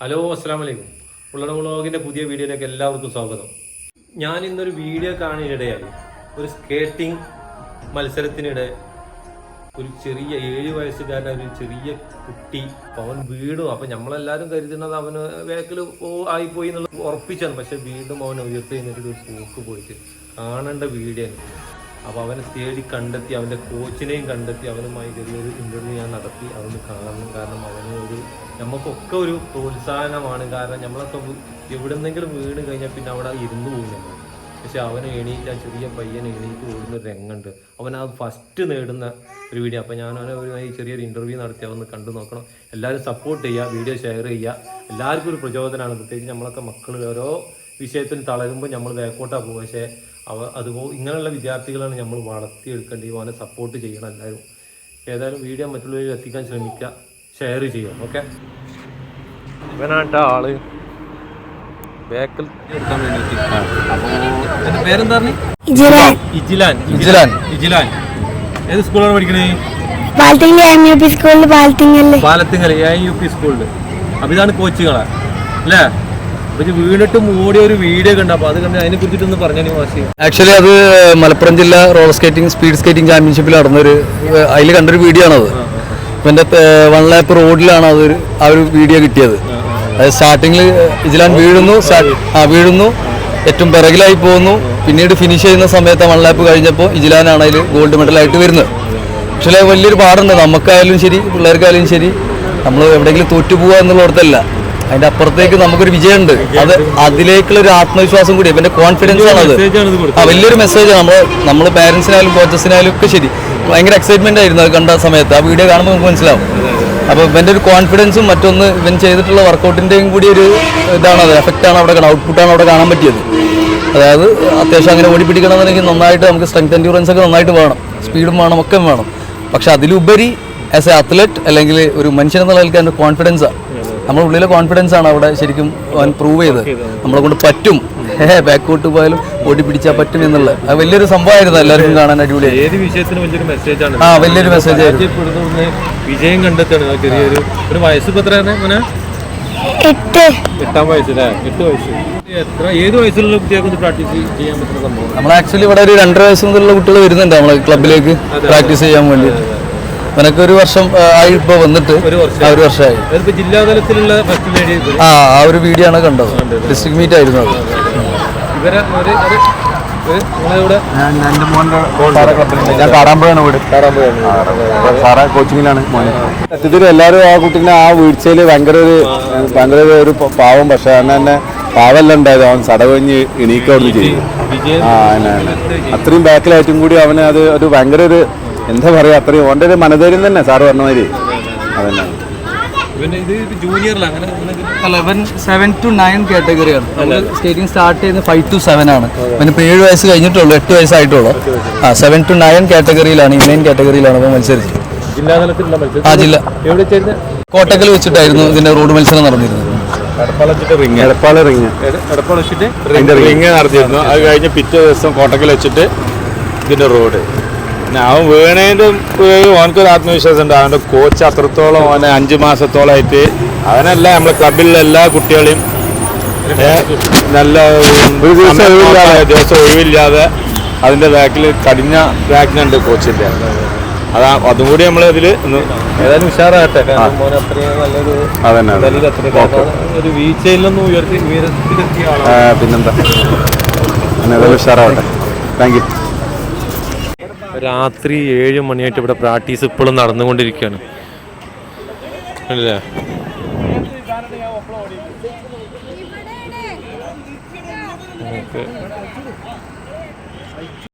Hello അസ്സാം വലൈക്കും ഉള്ളട വ്ളോഗിന്റെ പുതിയ വീഡിയോയിലേക്ക് എല്ലാവർക്കും സ്വാഗതം. ഞാൻ ഇന്നൊരു വീഡിയോ കാണാനിടയായി ഒരു സ്കേറ്റിംഗ് മത്സരത്തിനിടെ ഒരു ചെറിയ ഏഴ് വയസ്സുകാരൻ ഒരു ചെറിയ കുട്ടി അവൻ വീടും അപ്പൊ നമ്മളെല്ലാവരും കരുതുന്നത് അവന് വേക്കിൽ ആയിപ്പോയി എന്നുള്ളത് ഉറപ്പിച്ചാണ്. പക്ഷെ വീണ്ടും അവൻ ഉയർത്തി നിന്നിട്ട് ഒരു പോക്ക് പോയിട്ട് കാണേണ്ട വീഡിയോ അപ്പോൾ അവനെ തേടി കണ്ടെത്തി അവന്റെ കോച്ചിനെയും കണ്ടെത്തി അവനുമായി ചെറിയൊരു ഇന്റർവ്യൂ ഞാൻ നടത്തി അവന് കാണണം കാരണം അവന് ഒരു നമുക്കൊക്കെ ഒരു പ്രോത്സാഹനമാണ്. കാരണം നമ്മളൊക്കെ എവിടെന്നെങ്കിലും വീണ് കഴിഞ്ഞാൽ പിന്നെ അവിടെ ഇരുന്ന് പോകും പക്ഷെ അവന് എണീറ്റ് ആ ചെറിയ പയ്യൻ എണീറ്റ് ഓടുന്ന രംഗമുണ്ട്. അവൻ ആ ഫസ്റ്റ് നേടുന്ന ഒരു വീഡിയോ അപ്പോൾ ഞാൻ അവനെ ഒരു ചെറിയൊരു ഇന്റർവ്യൂ നടത്തി അവന്ന് കണ്ടു നോക്കണം. എല്ലാവരും സപ്പോർട്ട് ചെയ്യുക വീഡിയോ ഷെയർ ചെയ്യുക. എല്ലാവർക്കും ഒരു പ്രചോദനമാണ്. പ്രത്യേകിച്ച് നമ്മളൊക്കെ മക്കൾ ഓരോ വിഷയത്തിൽ തളരുമ്പോൾ നമ്മൾ ബാക്കോട്ടാണ് പോകുക പക്ഷേ അവ അതുപോലെ ഇങ്ങനെയുള്ള വിദ്യാർത്ഥികളാണ് നമ്മൾ വളർത്തിയെടുക്കേണ്ടത് അവനെ സപ്പോർട്ട് ചെയ്യണം എല്ലാവരും. ഏതായാലും വീഡിയോ മറ്റുള്ളവരിൽ എത്തിക്കാൻ ശ്രമിക്കുക. ഷെയർ ചെയ്യാം ഓക്കെ ഇവനാട്ടാ ആൾ. ബേക്കൽ എടുക്കാൻ വേണ്ടിയിട്ട്. അപ്പോൾ പേരെന്താ ഇജിലാൻ. ഇജിലാൻ. ഇജിലാൻ. ഏത് സ്കൂളാണ് പഠിക്കണേ? പാലത്തിങ്ങൽ എം യു പി സ്കൂളിൽ Palathingal Palathingal M U P സ്കൂളിൽ അപ്പൊ ഇതാണ് കോച്ചുകളെ അല്ലേ? ഇത് വീണിട്ടും ഒരു വീഡിയോ കണ്ട അപ്പൊ അത് കണ്ട് അതിനെ കുറിച്ചിട്ടൊന്ന് പറഞ്ഞു മാഷി? ആക്ച്വലി അത് മലപ്പുറം ജില്ല റോളർ സ്കേറ്റിംഗ് സ്പീഡ് സ്കേറ്റിംഗ് ചാമ്പ്യൻഷിപ്പിൽ നടന്നൊരു അതിൽ കണ്ടൊരു വീഡിയോ ആണത്. എന്റെ വൺ ലാപ്പ് റോഡിലാണ് അത് ആ ഒരു വീഡിയോ കിട്ടിയത്. അത് സ്റ്റാർട്ടിങ്ങിൽ ഇജിലാൻ വീഴുന്നു ആ വീഴുന്നു. ഏറ്റവും പിറകിലായി പോകുന്നു. പിന്നീട് ഫിനിഷ് ചെയ്യുന്ന സമയത്ത് വൺ ലാപ്പ് കഴിഞ്ഞപ്പോൾ ഇജിലാനാണ് അതിൽ ഗോൾഡ് മെഡലായിട്ട് വരുന്നത്. പക്ഷേ വലിയൊരു പാടുണ്ട്. നമുക്കായാലും ശരി പിള്ളേർക്കായാലും ശരി. നമ്മൾ എവിടെയെങ്കിലും തോറ്റു പോകുക എന്നുള്ളടത്തല്ല അതിന്റെ അപ്പുറത്തേക്ക് നമുക്കൊരു വിജയമുണ്ട്. അത് അതിലേക്കുള്ള ഒരു ആത്മവിശ്വാസം കൂടി ഇവന്റെ കോൺഫിഡൻസ് ആണ് അത് ആ വലിയൊരു മെസ്സേജ് നമ്മൾ നമ്മൾ പാരന്റ്സിനായാലും കോച്ചസിനായാലും ഒക്കെ ശരി. ഭയങ്കര എക്സൈറ്റ്മെന്റ് ആയിരുന്നു അത് കണ്ട സമയത്ത്. ആ വീഡിയോ കാണുമ്പോൾ നമുക്ക് മനസ്സിലാവും. അപ്പോൾ ഇവന്റെ ഒരു കോൺഫിഡൻസും മറ്റൊന്ന് ഇവൻ ചെയ്തിട്ടുള്ള വർക്കൗട്ടിന്റെയും കൂടി ഒരു ഇതാണ് അത്. എഫക്റ്റ് ആണ് അവിടെ കാണാൻ ഔട്ട്പുട്ടാണ് അവിടെ കാണാൻ പറ്റിയത്. അതായത് അത്യാവശ്യം അങ്ങനെ ഓടി പിടിക്കണമെന്നുണ്ടെങ്കിൽ നന്നായിട്ട് നമുക്ക് സ്ട്രെങ്ത് എൻഡ്യൂറൻസ് ഒക്കെ നന്നായിട്ട് വേണം. സ്പീഡും വേണം ഒക്കെ വേണം. പക്ഷെ അതിലുപരി ആസ് എ അത്ലറ്റ് അല്ലെങ്കിൽ ഒരു മനുഷ്യൻ എന്നുള്ള കോൺഫിഡൻസാണ് നമ്മുടെ ഉള്ളിലെ കോൺഫിഡൻസ് ആണ് അവിടെ ശരിക്കും അവൻ പ്രൂവ് ചെയ്തത്. നമ്മളെ കൊണ്ട് പറ്റും. ബാക്കോട്ട് പോയാലും ഓടി പിടിച്ചാൽ പറ്റും എന്നുള്ള. അത് വലിയൊരു സംഭവമായിരുന്നു എല്ലാവർക്കും കാണാൻ അടിപൊളിയായി. ഏത് വിഷയത്തിന് വലിയൊരു മെസ്സേജാണ് ആ വലിയൊരു മെസ്സേജ് ആയിരുന്നു. വിജയം കണ്ടെത്താണ് ആ ചെറിയൊരു ഒരു വയസ്സ് മോനെ? എട്ട്. എട്ടാം വയസ്സിലെ എട്ട് വയസ്സ്. എത്ര ഏത് വയസ്സിലുള്ള കുട്ടികൾക്ക് പ്രാക്ടീസ് ചെയ്യാൻ പറ്റുന്ന സംഭവം? നമ്മൾ ആക്ച്വലി ഇവിടെ ഒരു രണ്ടര വയസ്സ് മുതലുള്ള കുട്ടികൾ വരുന്നുണ്ട് നമ്മളെ ക്ലബിലേക്ക് പ്രാക്ടീസ് ചെയ്യാൻ വേണ്ടി. അവനൊക്കെ ഒരു വർഷം ആയി ഇപ്പോൾ വന്നിട്ട് ഒരു വർഷമായി. ജില്ലാതലത്തിലുള്ള ആ ആ ഒരു വീഡിയോ ആണ് കണ്ടത്. ഡിസ്ട്രിക്ട് മീറ്റ് ആയിരുന്നു അത്. ഞാൻ കാടാമ്പുഴയാണ് വീട്. സാറേ കോച്ചിങ്ങിലാണ് മോനെ. സത്യത്തിൽ എല്ലാവരും ആ കുട്ടീനെ ആ വീഴ്ചയിൽ ഭയങ്കര ഒരു ഭയങ്കര ഒരു- പാവം. പക്ഷെ അന്ന് തന്നെ പാവല്ല ഉണ്ടായത്. അവൻ സടവഞ്ഞ് എണീക്കവിടുന്ന് ചെയ്തു ആ. അത്രയും ബാക്കിലായിട്ടും കൂടി അവന് അത് ഒരു ഭയങ്കര ഒരു എന്താ പറയാ അത്രയും ഓന്റെ ഒരു മനധൈര്യം തന്നെ സാറ് പറഞ്ഞ മാതിരി. അതന്നെ. പിന്നെ ഇത് ഇത് ജൂനിയറിൽ അങ്ങനെ അങ്ങനെ അല്ല ഇവൻ സെവൻ ടു നയൻ കാറ്റഗറിയാണ് സ്റ്റാർട്ട് ചെയ്യുന്നത് ഫൈവ് ടു സെവൻ ആണ്. പിന്നെ ഇപ്പോൾ ഏഴ് വയസ്സ് കഴിഞ്ഞിട്ടുള്ളൂ എട്ട് വയസ്സായിട്ടുള്ളൂ. ആ സെവൻ ടു നയൻ കാറ്റഗറിയിലാണ് ഇന്ത്യൻ കാറ്റഗറിയിലാണ് അവൻ മത്സരിച്ചത്. ആ ജില്ല. കോട്ടക്കൽ വെച്ചിട്ടായിരുന്നു ഇതിന്റെ റോഡ് മത്സരം നടന്നിരുന്നത്. റിങ് എടപ്പാൾ റിങ് എടപ്പാള വെച്ചിട്ട്? റിങ് നടത്തിയിരുന്നു അത് കഴിഞ്ഞ് പിറ്റേ ദിവസം കോട്ടക്കൽ വെച്ചിട്ട് ഇതിന്റെ റോഡ് അവൻ വീണേന്റെ ഓനക്കൊരു ആത്മവിശ്വാസം ഉണ്ട്. അവന്റെ കോച്ച് അത്രത്തോളം അവനെ അഞ്ച് മാസത്തോളമായിട്ട് അവനല്ല നമ്മളെ ക്ലബിലുള്ള എല്ലാ കുട്ടികളെയും നല്ല ദിവസം ഒഴിവില്ലാതെ. അതിന്റെ ബാക്കിൽ കടിഞ്ഞ ബാക്കിനുണ്ട് കോച്ചിന്റെ അതാ അതും കൂടി നമ്മൾ ഇതിൽ ഏതായാലും ഉഷാറാകട്ടെ. ഒരു ഉയർത്തി പിന്നെന്താ? ഏതായാലും ഉഷാറാവട്ടെ. താങ്ക് യു രാത്രി ഏഴ് മണിയായിട്ട് ഇവിടെ പ്രാക്ടീസ് ഇപ്പോഴും നടന്നുകൊണ്ടിരിക്കുകയാണ്. അല്ലേ? നമുക്ക്